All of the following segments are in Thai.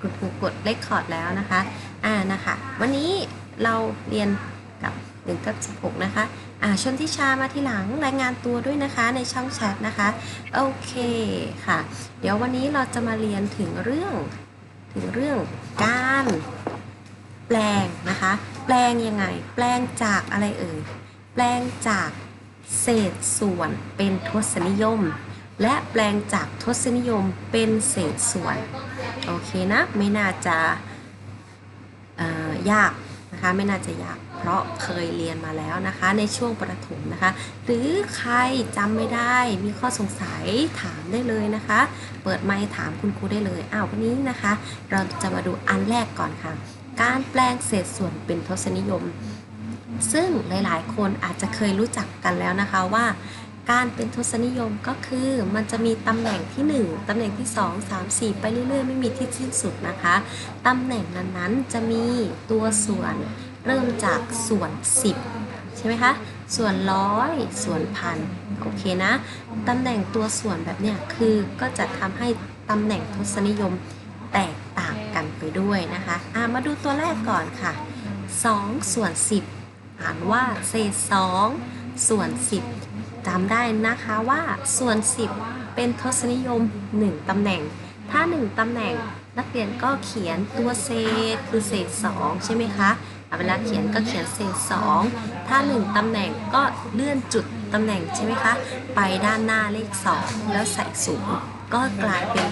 คุณครูกดเลคคอร์ดแล้วนะคะ อ่านะคะ วันนี้เราเรียนกับ1กับ16 นะคะ อ่าชนทิชามาทีหลังรายงานตัวด้วยนะคะในช่องแชทนะคะ โอเคค่ะ เดี๋ยววันนี้เราจะมาเรียนถึงเรื่องถึงเรื่องการแปลงนะคะ แปลงยังไง แปลงจากอะไรเอ่ย แปลงจากเศษส่วนเป็นทศนิยม และแปลงจากทศนิยมเป็นเศษส่วน โอเคนะ ไม่น่าจะยากนะคะไม่น่าจะยากเพราะเคยเรียนมาแล้วนะคะ ในช่วงประถมนะคะ หรือใครจำไม่ได้มีข้อสงสัยถามได้เลยนะคะ เปิดไมค์ถามคุณครูได้เลยอ้าววันนี้นะคะ เราจะมาดูอันแรกก่อนค่ะ การแปลงเศษส่วนเป็นทศนิยม ซึ่งหลายๆ คนอาจจะเคยรู้จักกันแล้วนะคะว่า การเป็นทศนิยมก็คือ มันจะมีตำแหน่งที่ 1 ตำแหน่งที่ 2 3 4 ไปเรื่อยๆ ไม่มีที่สิ้นสุดนะคะ ตำแหน่งนั้นๆจะมีตัวส่วนเริ่มจากส่วน 10 ใช่ไหมคะ ส่วนร้อยส่วนพันโอเคนะ ตำแหน่งตัวส่วนแบบเนี้ยคือก็จะทำให้ตำแหน่งทศนิยมแตกต่างกันไปด้วยนะคะอะมาดูตัวแรกก่อนค่ะ 2 ส่วน 10 อ่านว่าเศษ2ส่วน 10 จำได้นะคะว่าส่วน 10 เป็นทศนิยม 1ตำแหน่ง ถ้า 1ตำแหน่งนักเรียนก็เขียนตัวเศษคือเศษ 2 ใช่ไหมคะเวลาเขียนก็เขียนเศษ 2 ถ้า 1ตำแหน่งก็เลื่อนจุดตำแหน่งใช่ไหมคะ ไปด้านหน้าเลข 2 แล้วใส่ศูนย์ก็กลายเป็น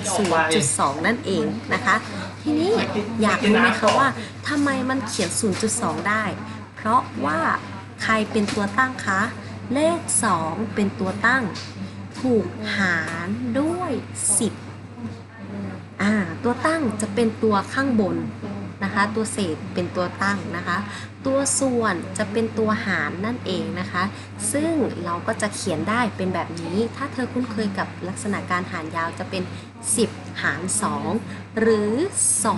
0.2 นั่นเองนะคะ ทีนี้อยากรู้ไหมคะว่าทำไมมันเขียน 0.2 ได้ เพราะว่าใครเป็นตัวตั้งคะ เลข 2 เป็นตัวตั้ง ถูกหารด้วย 10อ่าตัวตั้งจะเป็นตัวข้างบน นะคะ ตัวเศษเป็นตัวตั้งนะคะ ตัวส่วนจะเป็นตัวหารนั่นเองนะคะ ซึ่งเราก็จะเขียนได้เป็นแบบนี้ ถ้าเธอคุ้นเคยกับลักษณะการหารยาวจะเป็น 10 หาร 2 หรือ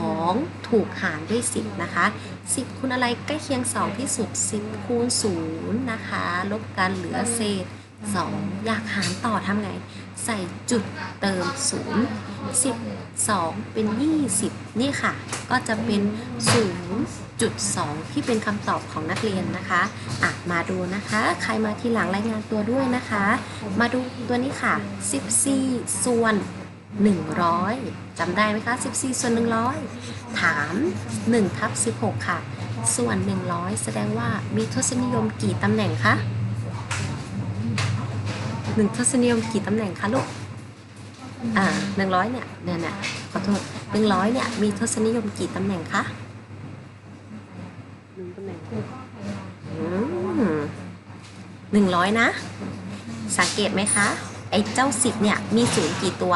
2 ถูกหารด้วย 10 นะคะ 10คูณอะไรใกล้เคียง 2 ที่สุด 10คูณ0นะคะ ลบกันเหลือเศษ 2 อยากหารต่อทำไง ใส่จุดเติม 0 10 2 เป็น 20 นี่ค่ะ ก็จะเป็น 0.2 ที่เป็นคำตอบของนักเรียนนะคะอะมาดูนะคะ ใครมาทีหลังรายงานตัวด้วยนะคะ มาดูตัวนี้ค่ะ 14 ส่วน 100จำได้ไหมคะ 14 ส่วน 100 ถาม1ทับ16 ค่ะ ส่วน 100 แสดงว่ามีทศนิยมกี่ตำแหน่งคะ1ทศนิยมกี่ตำแหน่งคะลูก อ่า100เนี่ยเนี่ยเนี่ยขอโทษ100เนี่ยมีทศนิยมกี่ตำแหน่งคะหนึ่งตำแหน่งหนึ่งร้อยนะ สังเกตไหมคะ ไอ้เจ้าสิบเนี่ยมีศูนย์กี่ตัว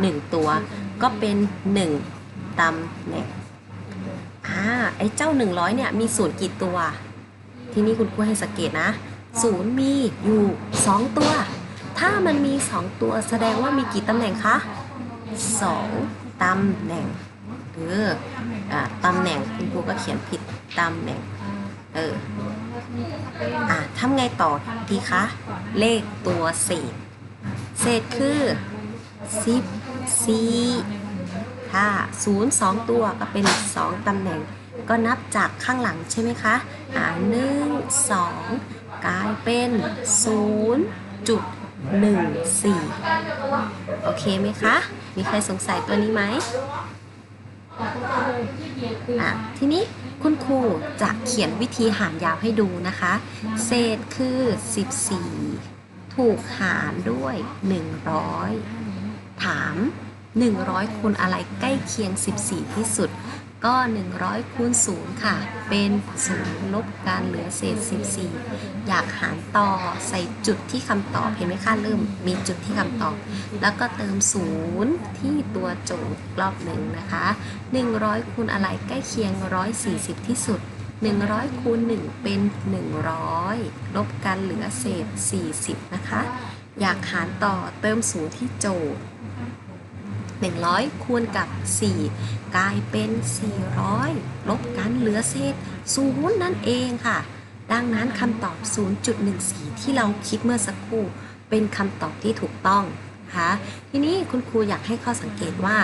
หนึ่งตัว ก็เป็นหนึ่งตำแหน่งอ่าไอ้เจ้าหนึ่งร้อยเนี่ยมีศูนย์กี่ตัว ที่นี้คุณครูให้สังเกตนะศูนย์มีอยู่สองตัว ถ้ามันมีสองตัวแสดงว่ามีกี่ตำแหน่งคะสองตำแหน่งเอออ่าตำแหน่งคุณครูก็เขียนผิดตำแหน่งเอออะทำไงต่อดีคะ เลขตัวเศษ เศษคือ10 4ถ้า0 2ตัวก็เป็น2ตำแหน่ง ก็นับจากข้างหลังใช่ไหมคะอ่า1 2กลายเป็น0จุด 14 โอเคไหมคะ มีใครสงสัยตัวนี้ไหมอะทีนี้คุณครูจะเขียนวิธีหารยาวให้ดูนะคะ เศษคือ 14 ถูกหารด้วย 100 ถาม 100คูณอะไรใกล้เคียง 14 ที่สุด ก็ 100คูณ0ค่ะ เป็น0ลบกันเหลือเศษ 14 อยากหารต่อใส่จุดที่คำตอบเห็นไหมคะเริ่มมีจุดที่คำตอบ แล้วก็เติม 0 ที่ตัวโจทย์รอบหนึ่งนะคะ 100คูณอะไรใกล้เคียง 140 ที่สุด 100คูณ1เป็น 100 ลบกันเหลือเศษ 40 นะคะ อยากหารต่อเติม0ที่โจทย์ 100 คูณกับ 4 กลายเป็น 400 ลบกันเหลือเศษ0นั่นเองค่ะ ดังนั้นคำตอบ 0.14 ที่เราคิดเมื่อสักครู่เป็นคำตอบที่ถูกต้องนะคะทีนี้คุณครูอยากให้ข้อสังเกตว่า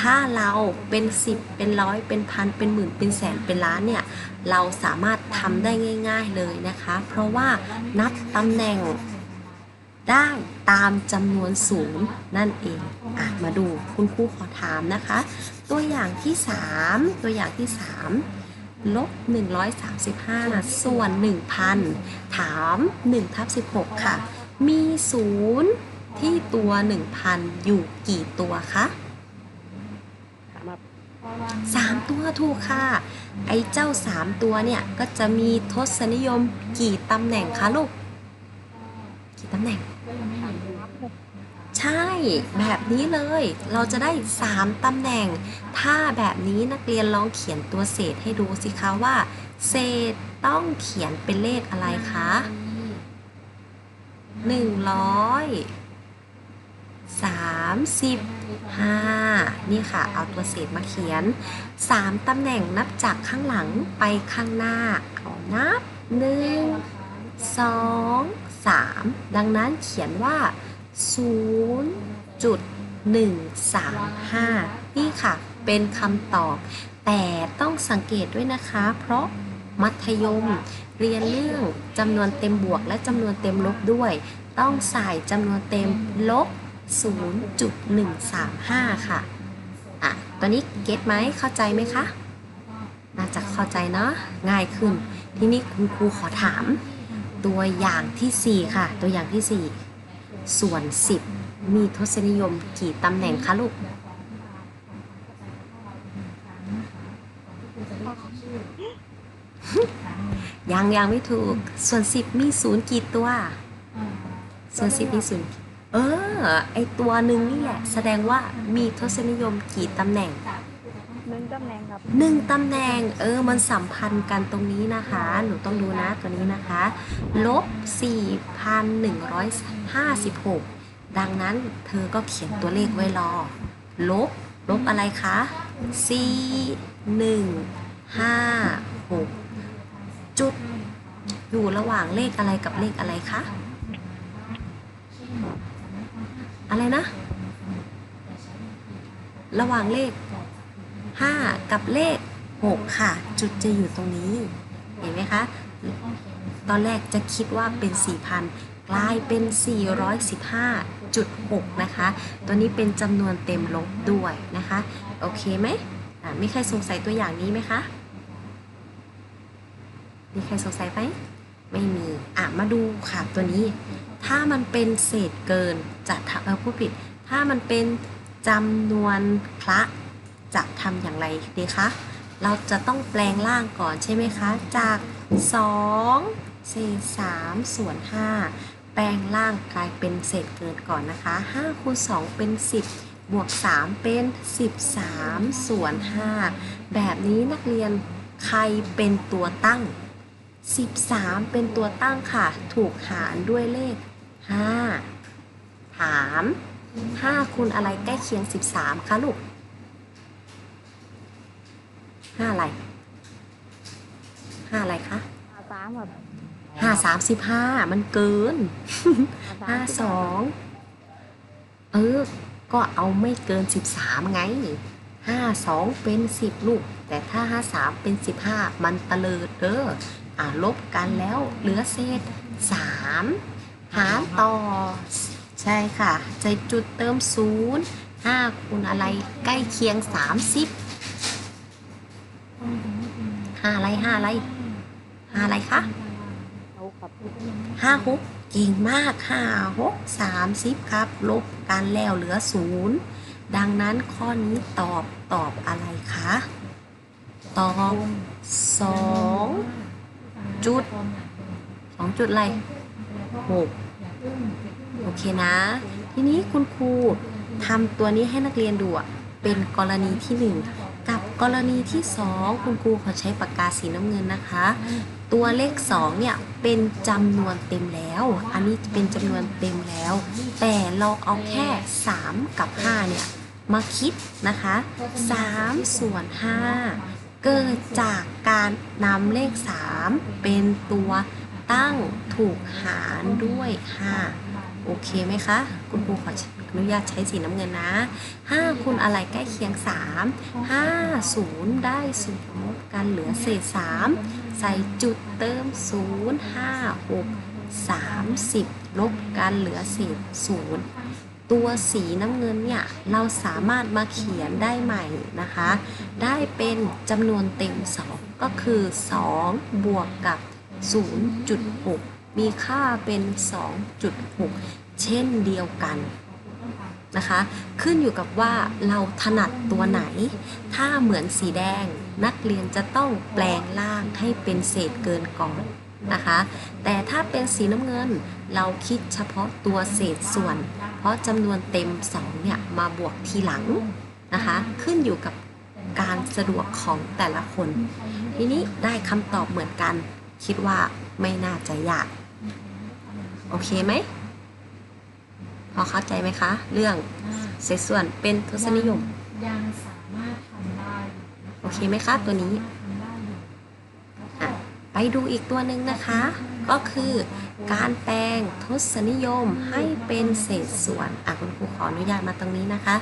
ถ้าเราเป็น 10 เป็นร้อยเป็นพันเป็นหมื่นเป็นแสนเป็นล้านเนี่ยเราสามารถทำได้ง่าย ๆเลยนะคะ เพราะว่านับตำแหน่ง ได้ตามจำนวนศูนย์นั่นเองอะมาดูคุณครูขอถามนะคะ ตัวอย่างที่ 3 ตัวอย่างที่ 3 ลบ 135 ส่วน 1,000 ถาม 1 ทับ 16 ค่ะ มีศูนย์ที่ตัว 1,000 อยู่กี่ตัวคะสามตัวถูกค่ะ ไอ้เจ้าสามตัวเนี่ย ก็จะมีทศนิยมกี่ตำแหน่งคะลูก กี่ตำแหน่ง ช่แบบนี้เลย เราจะได้ 3 ตำแหน่ง ถ้าแบบนี้นักเรียนลองเขียนตัวเศษให้ดูสิคะว่า เศษต้องเขียนเป็นเลขอะไรคะ100 35 นี่ค่ะ เอาตัวเศษมาเขียน 3 ตำแหน่งนับจากข้างหลังไปข้างหน้า เอานับ 1 2 3 ดังนั้นเขียนว่า 0.135 นี่ค่ะ เป็นคำตอบ แต่ต้องสังเกตด้วยนะคะ เพราะมัธยม เรียนเรื่องจำนวนเต็มบวกและจำนวนเต็มลบด้วย ต้องใส่จำนวนเต็มลบ 0.135 ค่ะ อะตัวนี้เก็ตไหมเข้าใจไหมคะ น่าจะเข้าใจเนาะ ง่ายขึ้น ทีนี้คุณครูขอถาม ตัวอย่างทีสี่4 ค่ะ ตัวอย่างทีสี่4 ส่วน 10 มีทศนิยมกี่ตำแหน่งคะลูกยังยังไม่ถูก ส่วน 10 มีศูนย์กี่ตัว ส่วน 10 มีศูนย์เออ ไอตัวหนึ่งนี่แหละ แสดงว่ามีทศนิยมกี่ตำแหน่งหนึ่งตำแหน่งครับหนึ่งตำแหน่ง เออ มันสัมพันธ์กันตรงนี้นะคะ หนูต้องดูนะตัวนี้นะคะ ลบ 56 ดังนั้นเธอก็เขียนตัวเลขไว้รอ ลบ ลบอะไรคะ4 1 5 6 จุด อยู่ระหว่างเลขอะไรกับเลขอะไรคะ อะไรนะ ระหว่างเลข 5 กับเลข 6 ค่ะ จุดจะอยู่ตรงนี้ เห็นไหมคะ ตอนแรกจะคิดว่าเป็น 4,000 กลายเป็น 415.6 นะคะ ตัวนี้เป็นจำนวนเต็มลบด้วยนะคะ โอเคไหมอะมีใครสงสัยตัวอย่างนี้ไหมคะ มีใครสงสัยไหม ไม่มี อะ มาดูค่ะตัวนี้ ถ้ามันเป็นเศษเกินจะทำเออพูดผิด ถ้ามันเป็นจำนวนคละจะทำอย่างไรดีคะ เราจะต้องแปลงร่างก่อนใช่ไหมคะ จาก 2เศษ3ส่วน5 แปลงร่างกลายเป็นเศษเกินก่อนนะคะ5คูณ2เป็น 10 บวก 3 เป็น 13 ส่วน 5 แบบนี้นักเรียนใครเป็นตัวตั้ง 13 เป็นตัวตั้งค่ะ ถูกหารด้วยเลข 5 ถาม 5คูณอะไรใกล้เคียง 13 คะลูกห้าอะไรห้าอะไรคะสามแบบ ห้าสามสิบห้ามันเกินห้าสองเออ ก็เอาไม่เกินสิบสามไงห้าสองเป็นสิบลูก แต่ถ้าห้าสามเป็นสิบห้ามันตะเลิดเด้ออ่าลบกันแล้วเหลือเศษสามหารต่อ ใช่ค่ะใจจุดเติมศูนย์ห้าคูณอะไรใกล้เคียงสามสิบห้าอะไรห้าอะไรห้าอะไรคะ เอาครับห้าหกเก่งมากห้าหกสามสิบครับ ลบกันแล้วเหลือศูนย์ดังนั้นข้อนี้ตอบตอบอะไรคะตอบสองจุดสองจุดอะไรหกโอเคนะ ทีนี้คุณครูทำตัวนี้ให้นักเรียนดูอะเป็นกรณีที่หนึ่งกับกรณีที่สองคุณครูขอใช้ปากกาสีน้ำเงินนะคะ ตัวเลข2เนี่ยเป็นจำนวนเต็มแล้ว อันนี้เป็นจำนวนเต็มแล้ว แต่เราเอาแค่ 3 กับ 5 เนี่ย มาคิดนะคะ3ส่วน 5 เกิดจากการนำเลข 3 เป็นตัวตั้งถูกหารด้วย 5 โอเคไหมคะ คุณครูขออนุญาตใช้สีน้ำเงินนะ 5คูณอะไรใกล้เคียง 3 5 0 ได้ศูนย์กันเหลือเศษ 3 ใส่จุดเติม 0 5 6 30 ลบกันเหลือเศษ0ตัวสีน้ำเงินเนี่ย เราสามารถมาเขียนได้ใหม่นะคะ ได้เป็นจำนวนเต็ม 2 ก็คือ 2 บวกกับ 0.6 มีค่าเป็น 2.6 เช่นเดียวกันนะคะ ขึ้นอยู่กับว่าเราถนัดตัวไหน ถ้าเหมือนสีแดง นักเรียนจะต้องแปลงล่างให้เป็นเศษเกินก่อนนะคะ แต่ถ้าเป็นสีน้ำเงินเราคิดเฉพาะตัวเศษส่วน เพราะจำนวนเต็ม2เนี่ยมาบวกทีหลังนะคะ ขึ้นอยู่กับการสะดวกของแต่ละคน ทีนี้ได้คำตอบเหมือนกัน คิดว่าไม่น่าจะยาก โอเคไหมพอเข้าใจไหมคะ เรื่องเศษส่วนเป็นทศนิยม ยังสามารถทำได้ อยู่โอเคไหมคะตัวนี้ ไปดูอีกตัวหนึ่งนะคะ ก็คือการแปลงทศนิยมให้เป็นเศษส่วนอะคุณครูขออนุญาตมาตรงนี้นะคะ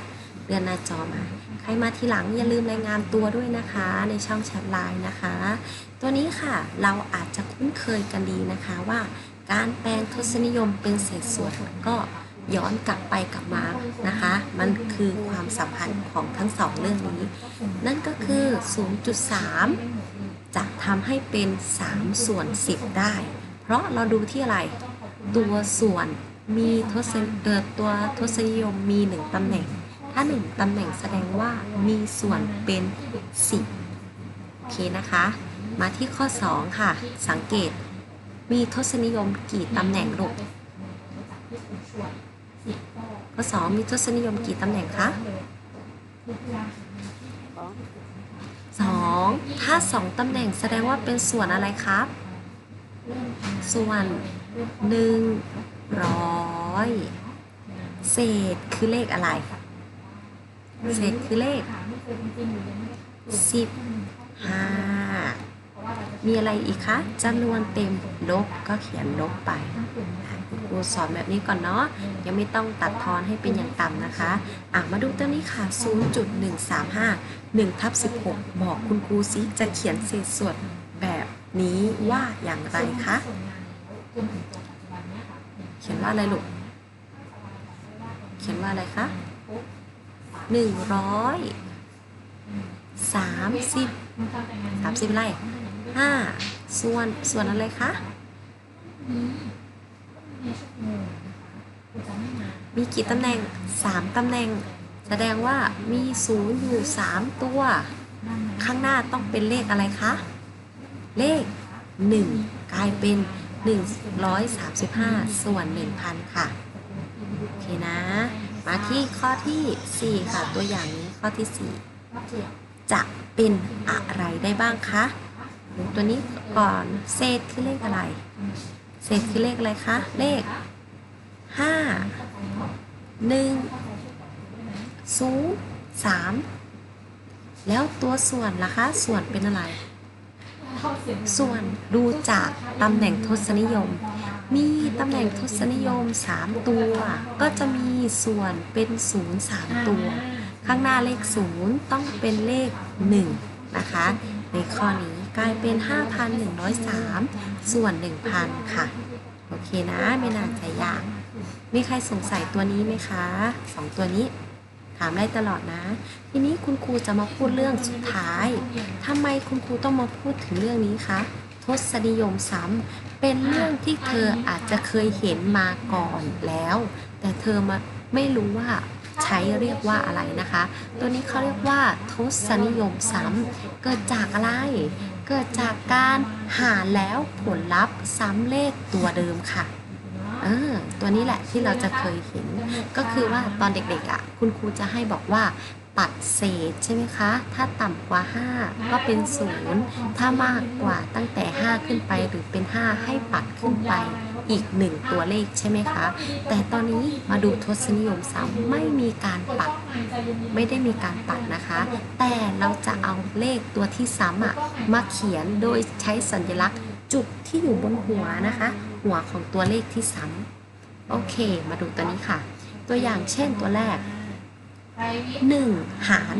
เลื่อนหน้าจอมา ใครมาทีหลังอย่าลืมรายงานตัวด้วยนะคะ ในช่องแชทไลน์นะคะ ตัวนี้ค่ะเราอาจจะคุ้นเคยกันดีนะคะว่า การแปลงทศนิยมเป็นเศษส่วนก็ ย้อนกลับไปกลับมานะคะ มันคือความสัมพันธ์ของทั้งสองเรื่องนี้ นั่นก็คือ 0.3 จะทำให้เป็น 3 ส่วน 10 ได้ เพราะเราดูที่อะไร ตัวส่วนมีทศเอ่อตัวทศนิยมมี 1ตำแหน่ง ถ้า 1ตำแหน่งแสดงว่ามีส่วนเป็น 10 โอเคนะคะ มาที่ข้อ 2 ค่ะ สังเกตมีทศนิยมกี่ตำแหน่งลูก ข้อ2มีทศนิยมกี่ตำแหน่งคะสองสองถ้าสองตำแหน่งแสดงว่าเป็นส่วนอะไรครับ ส่วนหนึ่งร้อยเศษคือเลขอะไร เศษคือเลขสิบห้า มีอะไรอีกคะจำนวนเต็มลบก็เขียนลบไปครูสอนแบบนี้ก่อนเนาะยังไม่ต้องตัดทอนให้เป็นอย่างต่ำนะคะอะมาดูตัวนี้ค่ะ 0.135 1ทับ16 บอกคุณครูซิจะเขียนเศษส่วนแบบนี้ว่าอย่างไรคะ เขียนว่าอะไรลูก เขียนว่าอะไรคะหนึ่งร้อยสามสิบสามสิบอะไร ห้าส่วนส่วนอะไรคะมีกี่ตำแหน่งสามตำแหน่ง แสดงว่ามีศูนย์อยู่สามตัว ข้างหน้าต้องเป็นเลขอะไรคะ เลข1กลายเป็น135ส่วน1,000ค่ะ โอเคนะ มาที่ข้อที่สี่ค่ะ ตัวอย่างนี้ข้อที่4จะเป็นอะไรได้บ้างคะ ตัวนี้ก่อนเศษคือเลขอะไร เศษคือเลขอะไรคะ เลข5 1 0 3แล้วตัวส่วนล่ะคะ ส่วนเป็นอะไร ส่วนดูจากตำแหน่งทศนิยม มีตำแหน่งทศนิยม 3 ตัว ก็จะมีส่วนเป็น 0 3 ตัว ข้างหน้าเลข 0 ต้องเป็นเลข 1 นะคะ ในข้อนี้กลายเป็น 5,103 ส่วน 1,000 ค่ะ โอเคนะไม่น่าจะยาก มีใครสงสัยตัวนี้ไหมคะสองตัวนี้ถามได้ตลอดนะ ทีนี้คุณครูจะมาพูดเรื่องสุดท้ายทำไมคุณครูต้องมาพูดถึงเรื่องนี้คะ ทศนิยมซ้ำเป็นเรื่องที่เธออาจจะเคยเห็นมาก่อนแล้ว แต่เธอมาไม่รู้ว่า ใช้เรียกว่าอะไรนะคะ ตัวนี้เขาเรียกว่าทศนิยมซ้ำเกิดจากอะไร เกิดจากการหารแล้วผลลัพธ์ซ้ำเลขตัวเดิมค่ะเออตัวนี้แหละที่เราจะเคยเห็น ก็คือว่าตอนเด็กๆอะ คุณครูจะให้บอกว่า ปัดเศษใช่ไหมคะ ถ้าต่ำกว่า 5 ก็เป็น 0 ถ้ามากกว่าตั้งแต่ 5 ขึ้นไปหรือเป็น 5 ให้ปัดขึ้นไปอีก 1 ตัวเลขใช่ไหมคะ แต่ตอนนี้มาดูทศนิยมซ้ำไม่มีการปัด ไม่ได้มีการปัดนะคะ แต่เราจะเอาเลขตัวที่ซ้ำอะมาเขียนโดยใช้สัญลักษณ์จุดที่อยู่บนหัวนะคะ หัวของตัวเลขที่ซ้ำโอเค มาดูตัวนี้ค่ะ ตัวอย่างเช่นตัวแรก 1 หาร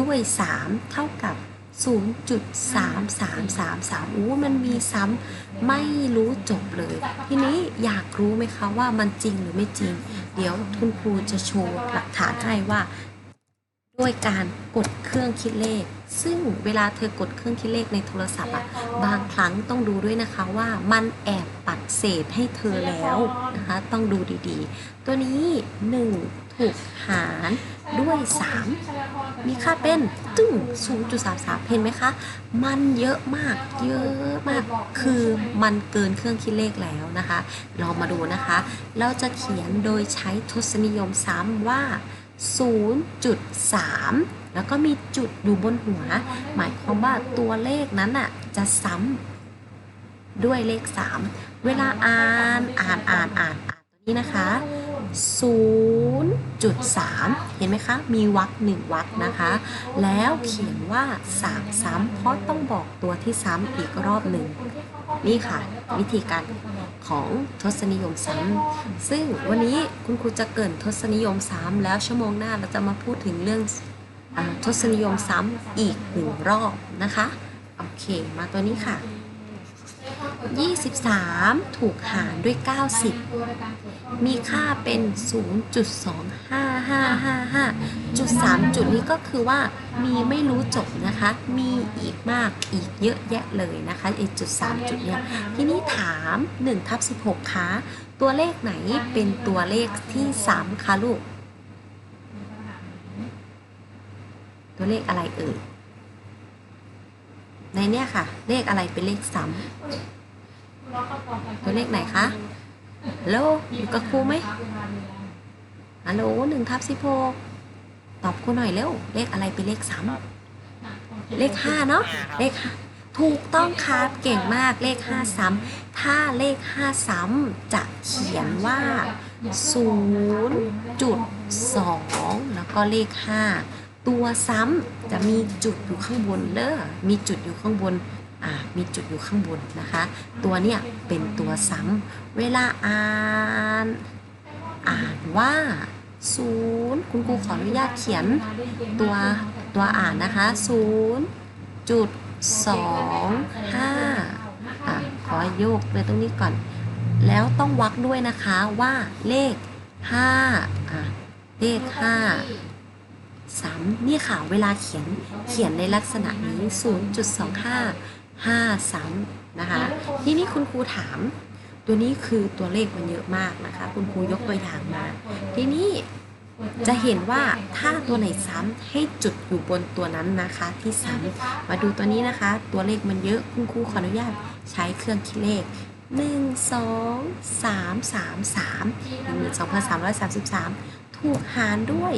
ด้วย 3 เท่ากับ 0.3333อู้มันมีซ้ำไม่รู้จบเลย ทีนี้อยากรู้ไหมคะว่ามันจริงหรือไม่จริง เดี๋ยวคุณครูจะโชว์หลักฐานให้ว่าด้วยการกดเครื่องคิดเลข ซึ่งเวลาเธอกดเครื่องคิดเลขในโทรศัพท์อะบางครั้งต้องดูด้วยนะคะว่ามันแอบปัดเศษให้เธอแล้วนะคะ ต้องดูดีๆ ตัวนี้ 1 ถูกหารด้วย 3 มีค่าเป็นตึ้ง0.33 เห็นไหมคะ มันเยอะมาก เยอะมาก คือมันเกินเครื่องคิดเลขแล้วนะคะ เรามาดูนะคะ เราจะเขียนโดยใช้ทศนิยมซ้ำว่า 0.3 แล้วก็มีจุดอยู่บนหัว หมายความว่าตัวเลขนั้นน่ะจะซ้ำด้วยเลข 3 เวลาอ่าน อ่าน อ่าน อ่าน อ่านตัวนี้นะคะ 0.3 เห็นไหมคะ มีวรรคหนึ่งวรรคนะคะ แล้วเขียนว่า 3 ซ้ำเพราะต้องบอกตัวที่ซ้ำอีกรอบหนึ่ง นี่ค่ะ วิธีการของทศนิยมซ้ำ ซึ่งวันนี้คุณครูจะเกินทศนิยมซ้ำแล้วชั่วโมงหน้าเราจะมาพูดถึงเรื่องอทศนิยมซ้ำอีกหนึ่งรอบนะคะ โอเค มาตัวนี้ค่ะ 23 ถูกหารด้วย 90 มีค่าเป็น 0.25555จุด3จุดนี้ก็คือว่ามีไม่รู้จบนะคะ มีอีกมากอีกเยอะแยะเลยนะคะไอ้จุด3จุดเนี่ยทีนี้ถาม1ทับ16คะตัวเลขไหนเป็นตัวเลขที่ 3คะลูก ตัวเลขอะไรเอ่ย ในเนี้ยค่ะ เลขอะไรเป็นเลขซ้ำตัวเลขไหนคะฮัลโหลอยู่กับครูไหมฮัลโหลหนึ่งทับสิบหกตอบครูหน่อยเร็ว เลขอะไรเป็นเลขซ้ำเลขห้าเนาะเลขห้าถูกต้องครับเก่งมากเลขห้าซ้ำถ้าเลขห้าซ้ำจะเขียนว่าศูนย์จุดสองแล้วก็เลขห้า ตัวซ้ำจะมีจุดอยู่ข้างบนเด้อมีจุดอยู่ข้างบนอ่ามีจุดอยู่ข้างบนนะคะ ตัวเนี่ยเป็นตัวซ้ำเวลาอ่านอ่านว่าศูนย์คุณครูขออนุญาตเขียนตัวตัวอ่านนะคะศูนย์จุดสองห้าอะขอโยกไปตรงนี้ก่อน แล้วต้องวักด้วยนะคะว่าเลขห้าอะเลขห้า ซ้ำนี่ค่ะ เวลาเขียนเขียนในลักษณะนี้ 0.25 5ซ้ำนะคะ ทีนี้คุณครูถาม ตัวนี้คือตัวเลขมันเยอะมากนะคะ คุณครูยกตัวอย่างมา ทีนี้จะเห็นว่าถ้าตัวไหนซ้ำให้จุดอยู่บนตัวนั้นนะคะที่ซ้ำมาดูตัวนี้นะคะ ตัวเลขมันเยอะคุณครูขออนุญาตใช้เครื่องคิดเลข 1 2 3 3 3 12,333 ถูกหารด้วย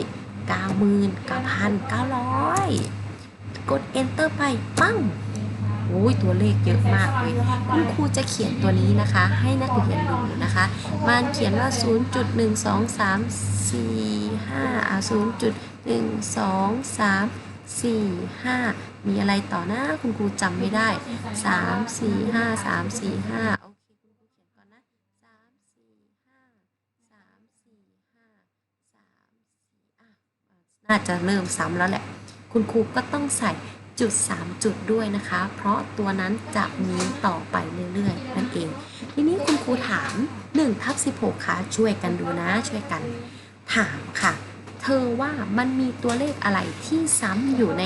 99,900 กด enter ไปปั้งโอ้ยตัวเลขเยอะมากเลยคุณครูจะเขียนตัวนี้นะคะ ให้นักเรียนดูนะคะ มันเขียนว่า 0.12345อ่า0.12345 มีอะไรต่อหนะคุณครูจำไม่ได้ 3 4 5 3 4 5 โอเค คุณครูเขียนก่อนนะ 3 4 5 3 4 5 3 4อะ น่าจะเริ่มซ้ำแล้วแหละ คุณครูก็ต้องใส่จุด 3 จุดด้วยนะคะ เพราะตัวนั้นจะมีต่อไปเรื่อยๆนั่นเอง ทีนี้คุณครูถาม1ทับ16ค่ะช่วยกันดูนะช่วยกัน ถามค่ะ เธอว่ามันมีตัวเลขอะไรที่ซ้ำอยู่ใน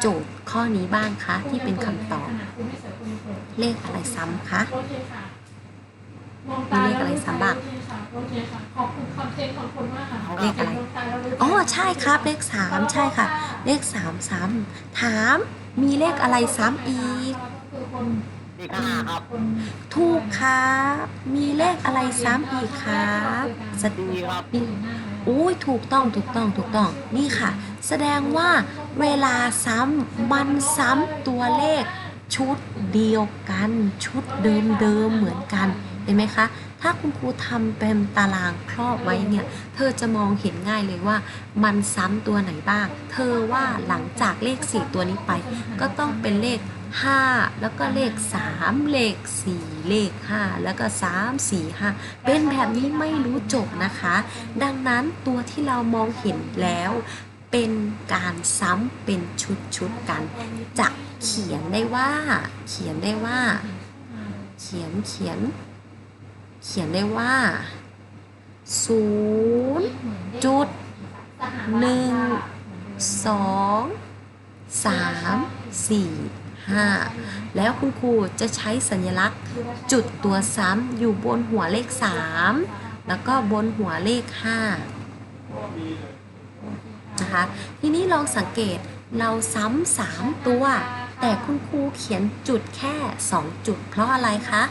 โจทย์ข้อนี้บ้างคะที่เป็นคำตอบ เลขอะไรซ้ำคะ มีเลขอะไรซ้ำบ้างโอเคค่ะขอบคุณคอนเทนต์ของคุณมากค่ะเลขอะไรอ๋อใช่ครับเลขสามใช่ค่ะ เลขสามซ้ำถามมีเลขอะไรซ้ำอีกเลขห้าครับถูกครับมีเลขอะไรซ้ำอีกครับสดีครับนี่อุ้ยถูกต้องถูกต้องถูกต้องนี่ค่ะ แสดงว่าเวลาซ้ำมันซ้ำตัวเลขชุดเดียวกัน ชุดเดิมเดิมๆเหมือนกัน เห็นไหมคะ ถ้าคุณครูทำเป็นตารางครอบไว้เนี่ย เธอจะมองเห็นง่ายเลยว่า มันซ้ำตัวไหนบ้าง เธอว่าหลังจากเลข 4 ตัวนี้ไป ก็ต้องเป็นเลข 5 แล้วก็เลข 3 เลข 4 เลข 5 แล้วก็ 3 4 5 เป็นแบบนี้ไม่รู้จบนะคะ ดังนั้นตัวที่เรามองเห็นแล้วเป็นการซ้ำเป็นชุดๆกัน จะเขียนได้ว่า เขียนได้ว่า เขียนเขียน เขียนได้ว่าศูนย์จุดหนึ่งสองสามสี่ห้าแล้วคุณครูจะใช้สัญลักษณ์จุดตัวซ้ำอยู่บนหัวเลขสามแล้วก็บนหัวเลขห้านะคะทีนี้ลองสังเกตเราซ้ำสามตัว แต่คุณครูเขียนจุดแค่ 2 จุด เพราะอะไรคะ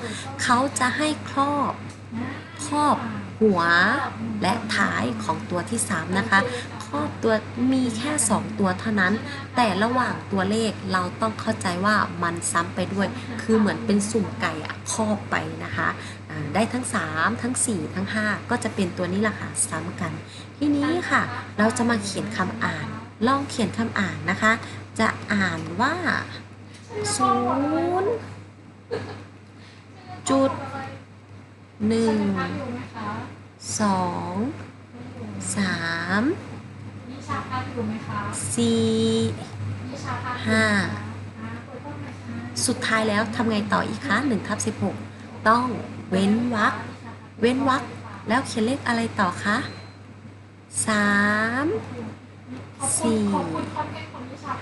เขาจะให้ครอบ ครอบหัวและท้ายของตัวที่ 3 นะคะ ครอบตัวมีแค่ 2 ตัวเท่านั้น แต่ระหว่างตัวเลขเราต้องเข้าใจว่ามันซ้ำไปด้วย คือเหมือนเป็นสุ่มไก่อะครอบไปนะคะได้ทั้ง 3 ทั้ง 4 ทั้ง 5 ก็จะเป็นตัวนี้ละค่ะซ้ำกัน ทีนี้ค่ะ เราจะมาเขียนคำอ่าน ลองเขียนคำอ่านนะคะ จะอ่านว่าศูนย์จุด หนึ่งสองสามสี่ห้าสุดท้ายแล้วทำไงต่ออีกคะ1ทับ16ต้องเว้นวรรคเว้นวรรคแล้วเขียนเลขอะไรต่อคะ3ขอบคุณสี่ขอบคุณคอนเทนต์ของนิชา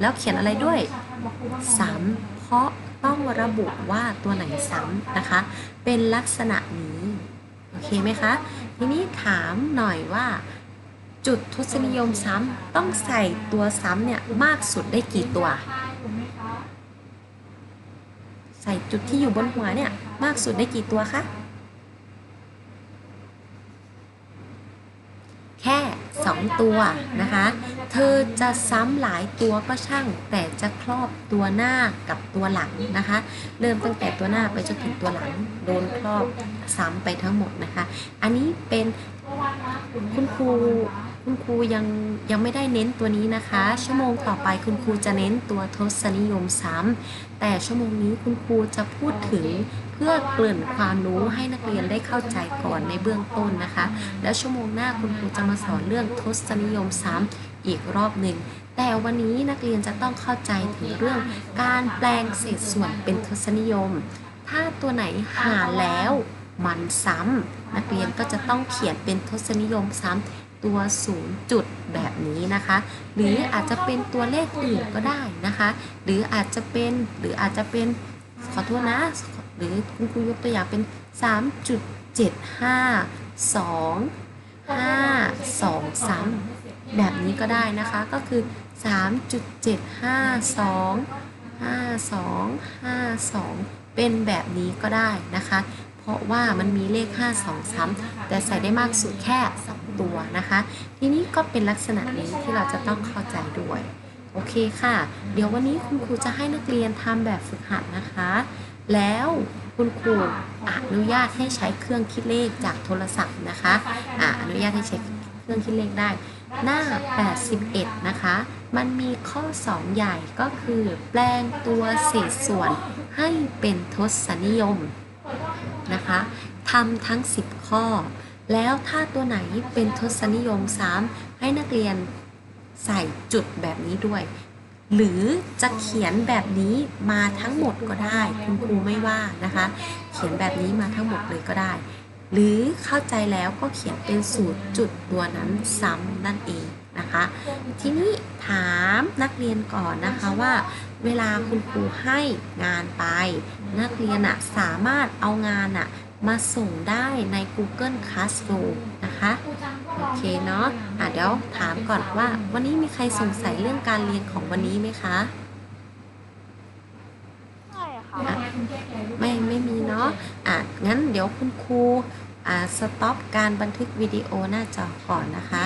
แล้วเขียนอะไรด้วยนิชาพัฒน์บอกครูว่าซ้ำเพราะต้องระบุว่าตัวไหนซ้ำนะคะ เป็นลักษณะนี้โอเคไหมคะทีนี้ถามหน่อยว่าจุดทศนิยมซ้ำต้องใส่ตัวซ้ำเนี่ยมากสุดได้กี่ตัว ใส่จุดที่อยู่บนหัวเนี่ยมากสุดได้กี่ตัวคะ แค่ 2 ตัวนะคะ เธอจะซ้ำหลายตัวก็ช่าง แต่จะครอบตัวหน้ากับตัวหลังนะคะ เริ่มตั้งแต่ตัวหน้าไปจนถึงตัวหลังโดนครอบซ้ำไปทั้งหมดนะคะ อันนี้เป็นคุณครู คุณครูยังยังไม่ได้เน้นตัวนี้นะคะ ชั่วโมงต่อไปคุณครูจะเน้นตัวทศนิยมซ้ำแต่ชั่วโมงนี้คุณครูจะพูดถึงเพื่อเกริ่นความรู้ให้นักเรียนได้เข้าใจก่อนในเบื้องต้นนะคะ แล้วชั่วโมงหน้าคุณครูจะมาสอนเรื่องทศนิยมซ้ำอีกรอบหนึ่งแต่วันนี้นักเรียนจะต้องเข้าใจถึงเรื่องการแปลงเศษส่วนเป็นทศนิยม ถ้าตัวไหนหารแล้วมันซ้ำนักเรียนก็จะต้องเขียนเป็นทศนิยมซ้ำ ตัวศูนย์จุดแบบนี้นะคะ หรืออาจจะเป็นตัวเลขอื่นก็ได้นะคะ หรืออาจจะเป็นหรืออาจจะเป็นขอโทษนะ หรือคุณครูยกตัวอย่างเป็น 3.752 5 2 3 แบบนี้ก็ได้นะคะก็คือ 3.752 52 52 เป็นแบบนี้ก็ได้นะคะ เพราะว่ามันมีเลข 5 2 3 แต่ใส่ได้มากสุดแค่ 2 ตัวนะคะ ทีนี้ก็เป็นลักษณะนี้ที่เราจะต้องเข้าใจด้วย โอเคค่ะ เดี๋ยววันนี้คุณครูจะให้นักเรียนทำแบบฝึกหัดนะคะ แล้วคุณครูอนุญาตให้ใช้เครื่องคิดเลขจากโทรศัพท์นะคะออนุญาตให้ใช้เครื่องคิดเลขได้ หน้า 81 นะคะ มันมีข้อ 2 ใหญ่ก็คือแปลงตัวเศษส่วนให้เป็นทศนิยม นะคะทำทั้ง 10 ข้อ แล้วถ้าตัวไหนเป็นทศนิยมซ้ำให้นักเรียนใส่จุดแบบนี้ด้วย หรือจะเขียนแบบนี้มาทั้งหมดก็ได้ คุณครูไม่ว่านะคะ เขียนแบบนี้มาทั้งหมดเลยก็ได้ หรือเข้าใจแล้วก็เขียนเป็นสูตรจุดตัวนั้นซ้ำนั่นเองนะคะ ทีนี้ถามนักเรียนก่อนนะคะว่า เวลาคุณครูให้งานไป นักเรียนอะสามารถเอางานอะมาส่งได้ใน Google Classroom นะคะโอเคเนาะอะเดี๋ยวถามก่อนว่า วันนี้มีใครสงสัยเรื่องการเรียนของวันนี้ไหมคะใช่ค่ะอะไม่ไม่มีเนาะอะงั้นเดี๋ยวคุณครูอ่าสต็อปการบันทึกวิดีโอหน้าจอก่อนนะคะ